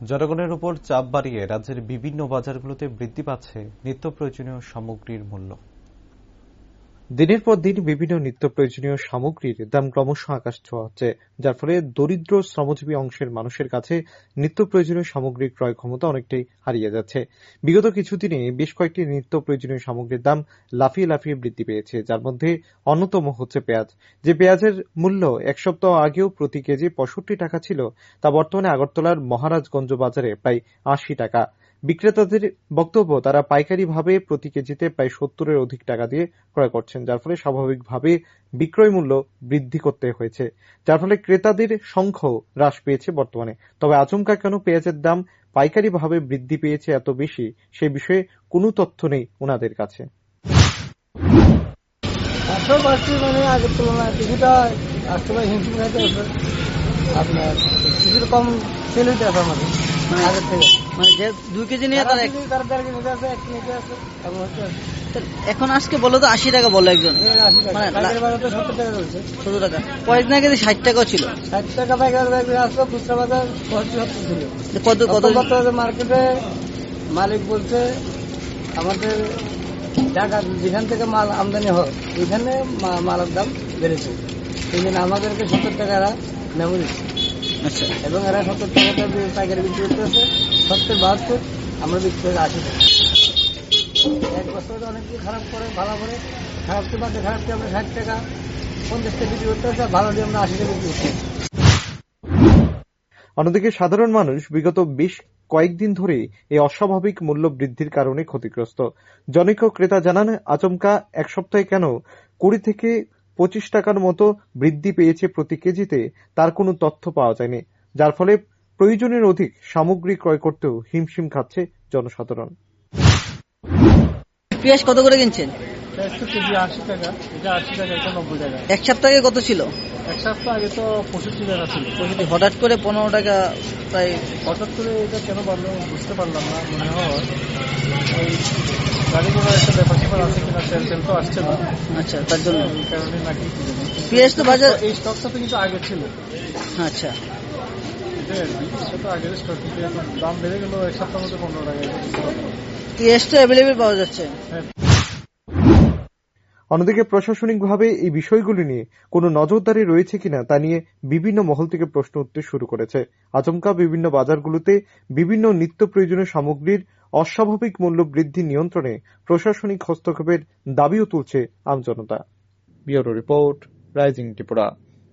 জনগণের উপর চাপ বাড়িয়ে রাজ্যের বিভিন্ন বাজারগুলোতে বৃদ্ধি পাচ্ছে নিত্য প্রয়োজনীয় সামগ্রীর মূল্য। দিনের পর দিন বিভিন্ন নিত্য প্রয়োজনীয় সামগ্রীর দাম ক্রমশ আকাশ ছোঁয়া হচ্ছে যার ফলে দরিদ্র শ্রমজীবী অংশের মানুষের কাছে নিত্য প্রয়োজনীয় সামগ্রীর ক্রয় ক্ষমতা অনেকটাই হারিয়ে যাচ্ছে। বিগত কিছুদিনে বেশ কয়েকটি নিত্য প্রয়োজনীয় সামগ্রীর দাম লাফিয়ে লাফিয়ে বৃদ্ধি পেয়েছে, যার মধ্যে অন্যতম হচ্ছে পেঁয়াজ। যে পেঁয়াজের মূল্য এক সপ্তাহ আগেও প্রতি কেজি পঁয়ষট্টি টাকা ছিল, তা বর্তমানে আগরতলার মহারাজগঞ্জ বাজারে প্রায় আশি টাকা। বিক্রেতাদের বক্তব্য, তারা পাইকারিভাবে প্রতি কেজিতে প্রায় সত্তরের অধিক টাকা দিয়ে ক্রয় করছেন, যার ফলে স্বাভাবিকভাবে বিক্রয় মূল্য বৃদ্ধি করতে হয়েছে। যার ফলে ক্রেতাদের সংখ্যাও হ্রাস পেয়েছে বর্তমানে। তবে আচমকা কেন পেঁয়াজের দাম পাইকারিভাবে বৃদ্ধি পেয়েছে এত বেশি, সে বিষয়ে কোনো তথ্য নেই ওনাদের কাছে। মানে আগের তুলনায় আপনার কম সেল হইতে আছে আমাদের। মানে আগের থেকে মানে যে কেজি নিয়ে আছে এখন আজকে বলো তো আশি টাকা বলো একজন। মানে সত্তর টাকা। কয়েকদিন আগে ষাট টাকাও ছিল। ষাট টাকা আসলো খুচরা বাজার ছিল কত কত মার্কেটে মালিক বলছে আমাদের টাকা যেখান থেকে মাল আমদানি হয় ওইখানে মালের দাম বেড়েছে সেই জন্য আমাদেরকে সত্তর টাকা নেমে দিচ্ছে। আচ্ছা। এবং এরা সত্তর টাকাটা বি- পাইকারি বিক্রি করতেছে সত্তর বাহাত্তর আমরা বিক্রি করি আশি টাকা। এক বছরে অনেক কিছু খারাপ করে ভালো করে। খারাপ তো বাদে খারাপ দিয়ে আমরা ষাট টাকা পঞ্চাশ টাকা বিক্রি করতেছে ভালো দিয়ে আমরা আশি টাকা বিক্রি করছি। অন্যদিকে সাধারণ মানুষ বিগত বেশ কয়েকদিন ধরে এই অস্বাভাবিক মূল্য বৃদ্ধির কারণে ক্ষতিগ্রস্ত। জনৈক ক্রেতা জানান আচমকা এক সপ্তাহে কেন কুড়ি থেকে পঁচিশ টাকার মতো বৃদ্ধি পেয়েছে প্রতি কেজিতে তার কোনো তথ্য পাওয়া যায়নি যার ফলে প্রয়োজনের অধিক সামগ্রী ক্রয় করতেও হিমশিম খাচ্ছে জনসাধারণ। পেঁয়াজ কত করে কিনছেন? আশি টাকা আশি টাকা নব্বই টাকা। এক সপ্তাহ আগে কত ছিল? এক সপ্তাহ আগে তো পঁয়ষট্টি টাকা ছিল। হঠাৎ করে পনেরো টাকা প্রায় হঠাৎ করে এটা কেন বাড়লো? বুঝতে পারলাম না মনে হয়। ব্যাপার স্যাপার আছে কিনা সেল সেল তো আসছে না। আচ্ছা তার জন্য। এই কারণে নাকি পেঁয়াজ তো বাজার এই স্টকটা তো কিন্তু আগে ছিল। আচ্ছা। এটাই আর কি সেটা তো আগের স্টক দাম বেড়ে গেল এক সপ্তাহ মধ্যে পনেরো টাকা এটা বুঝতে পারলাম না। পেঁয়াজ তো অ্যাভেলেবেল পাওয়া যাচ্ছে। হ্যাঁ। অন্যদিকে প্রশাসনিকভাবে এই বিষয়গুলি নিয়ে কোনো নজরদারি রয়েছে কিনা তা নিয়ে বিভিন্ন মহল থেকে প্রশ্ন উঠতে শুরু করেছে। আচমকা বিভিন্ন বাজারগুলোতে বিভিন্ন নিত্য প্রয়োজনীয় সামগ্রীর অস্বাভাবিক মূল্য বৃদ্ধি নিয়ন্ত্রণে প্রশাসনিক হস্তক্ষেপের দাবিও তুলছে আমজনতা রিপোর্ট রাইজিং ত্রিপুরা।